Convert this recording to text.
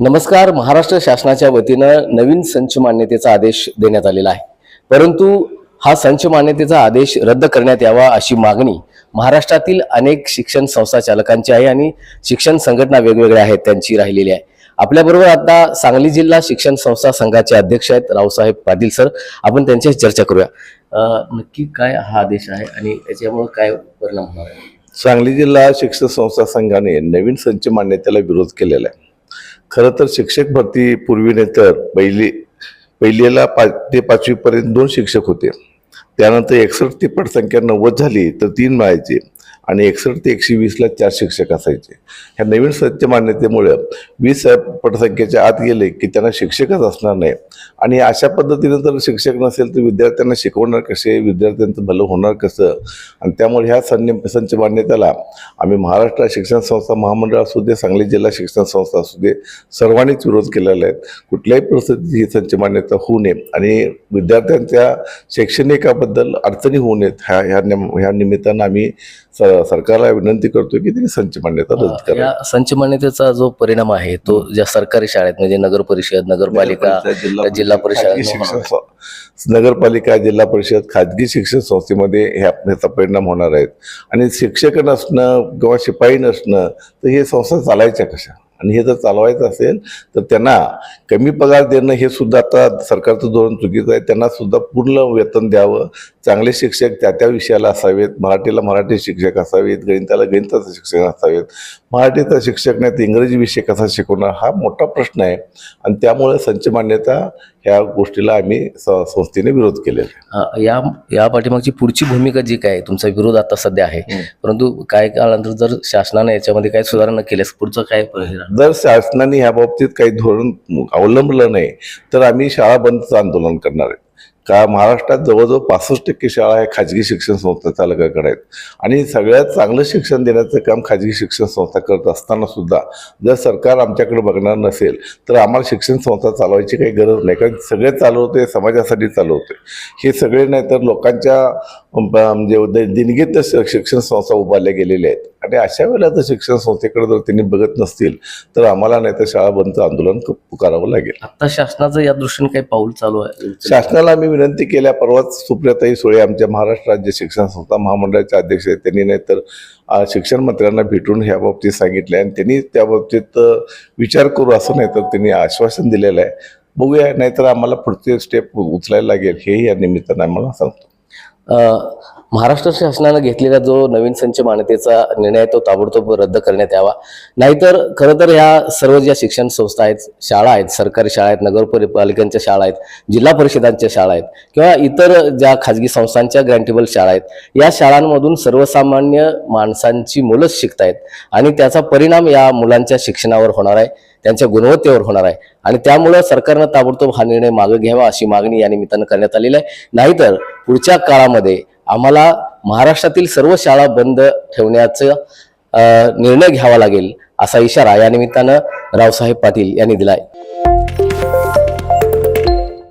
नमस्कार महाराष्ट्र शासनाच्या वतीनं नवीन संच मान्यतेचा आदेश देण्यात आलेला आहे. परंतु हा संच मान्यतेचा आदेश रद्द करण्यात यावा अशी मागणी महाराष्ट्रातील अनेक शिक्षण संस्था चालकांची आहे आणि शिक्षण संघटना वेगवेगळ्या आहेत त्यांची राहिलेली आहे. आपल्याबरोबर आता सांगली जिल्हा शिक्षण संस्था संघाचे अध्यक्ष आहेत रावसाहेब पाटील सर. आपण त्यांच्याशी चर्चा करूया. नक्की काय हा आदेश आहे आणि याच्यामुळे काय परिणाम होणार आहे? सांगली जिल्हा शिक्षण संस्था संघाने नवीन संच मान्यतेला विरोध केलेला आहे. खरं तर शिक्षक भरती पूर्वीने तर पहिली पहिलीला पाच ते पाचवीपर्यंत दोन शिक्षक होते. त्यानंतर एकसष्ट ते पटसंख्या नव्वद झाली तर तीन मिळायचे. आणि एकसष्ट ते एकशे वीसला चार शिक्षक असायचे. ह्या नवीन सत्य मान्यतेमुळे वीस पटसंख्येच्या आत गेले की त्यांना शिक्षकच असणार नाही. आणि अशा पद्धतीनं जर शिक्षक नसेल तर विद्यार्थ्यांना शिकवणार कसे? विद्यार्थ्यांचं भलं होणार कसं? आणि त्यामुळे ह्या सन्य संच मान्यतेला आम्ही महाराष्ट्र शिक्षण संस्था महामंडळ असू दे सांगली जिल्हा शिक्षण संस्था असू दे सर्वांनीच विरोध केलेला आहे. कुठल्याही परिस्थितीत ही संच मान्यता होऊ नये आणि विद्यार्थ्यांच्या शैक्षणिकाबद्दल अडचणी होऊ नयेत. ह्या ह्या ह्या निमित्तानं आम्ही स- सरकारला विनंती करतोय की त्यांनी संच मान्यता रद्द या संच मान्यतेचा जो परिणाम आहे तो ज्या सरकारी शाळेत म्हणजे नगर परिषद नगरपालिका जिल्हा परिषद नगरपालिका जिल्हा परिषद खाजगी शिक्षण संस्थेमध्ये ह्या ह्याचा परिणाम होणार आहेत. आणि शिक्षक नसणं किंवा शिपाई नसणं तर हे संस्था चालायच्या कशा? आणि हे जर चालवायचं असेल तर त्यांना कमी पगार देणं हे सुद्धा आता सरकारचं धोरण चुकीचं आहे. त्यांना सुद्धा पूर्ण वेतन द्यावं. चांगले शिक्षक त्या त्या विषयाला असावेत. मराठीला मराठी शिक्षक असावेत. गणिताला गणिताचे शिक्षक असावेत. मराठीचा शिक्षक नाही तर इंग्रजी विषय कसा शिकवणार? हा मोठा प्रश्न आहे. आणि त्यामुळे संच मान्यता ह्या गोष्टीला आम्ही संस्थेने विरोध केलेला या या पाठीमागची पुढची भूमिका जी काय तुमचा विरोध आता सध्या आहे. परंतु काय काळानंतर जर शासनाने याच्यामध्ये काही सुधारणा केल्यास पुढचं काय? जर शासनाने ह्या बाबतीत काही धोरण अवलंबलं नाही तर आम्ही शाळा बंदचं आंदोलन करणार आहे का महाराष्ट्रात जवळजवळ पासष्ट टक्के शाळा ह्या खाजगी शिक्षण संस्था चालकाकडे आहेत. आणि सगळ्यात चांगलं शिक्षण देण्याचं काम खाजगी शिक्षण संस्था करत असताना सुद्धा जर सरकार आमच्याकडे बघणार नसेल तर आम्हाला शिक्षण संस्था चालवायची काही गरज नाही. कारण सगळे चालवते समाजासाठी चालवते हे सगळे नाही तर लोकांच्या म्हणजे द- दिनगीत शिक्षण संस्था उभारल्या गेलेल्या आहेत. आणि अशा वेळेला जर शिक्षण संस्थेकडे जर त्यांनी बघत नसतील तर आम्हाला नाही तर शाळा बंदचं आंदोलन पुकारावं लागेल. आता शासनाचं या दृष्टीने काही पाऊल चालू आहे? शासनाला आम्ही विनंती केल्या परवाच सुप्रियाताई सुळे आमच्या महाराष्ट्र राज्य शिक्षण संस्था महामंडळाचे अध्यक्ष आहेत त्यांनी नाहीतर अ, शिक्षण मंत्र्यांना भेटून ह्या बाबतीत सांगितले आणि त्यांनी त्या बाबतीत विचार करू असं नाही तर त्यांनी आश्वासन दिलेलं आहे. बघूया नाहीतर आम्हाला पुढचे स्टेप उचलायला लागेल हेही या निमित्तानं आम्हाला सांगतो. महाराष्ट्र शासनानं घेतलेला जो नवीन संच मान्यतेचा निर्णय आहे तो ताबडतोब रद्द करण्यात यावा. नाहीतर खरं तर ह्या सर्व ज्या शिक्षण संस्था आहेत शाळा आहेत सरकारी शाळा आहेत नगरपालिकांच्या शाळा आहेत जिल्हा परिषदांच्या शाळा आहेत किंवा इतर ज्या खाजगी संस्थांच्या ग्रँटेबल शाळा आहेत या शाळांमधून सर्वसामान्य माणसांची मुलंच शिकतायत आणि त्याचा परिणाम या मुलांच्या शिक्षणावर होणार आहे त्यांच्या गुणवत्तेवर होणार आहे. आणि त्यामुळं सरकारनं ताबडतोब हा निर्णय मागे घ्यावा अशी मागणी या निमित्तानं करण्यात आलेली आहे. नाहीतर पुढच्या काळामध्ये आम्हाला महाराष्ट्रातील सर्व शाळा बंद ठेवण्याचं निर्णय घ्यावा लागेल असा इशारा या निमित्तानं रावसाहेब पाटील यांनी दिलाय.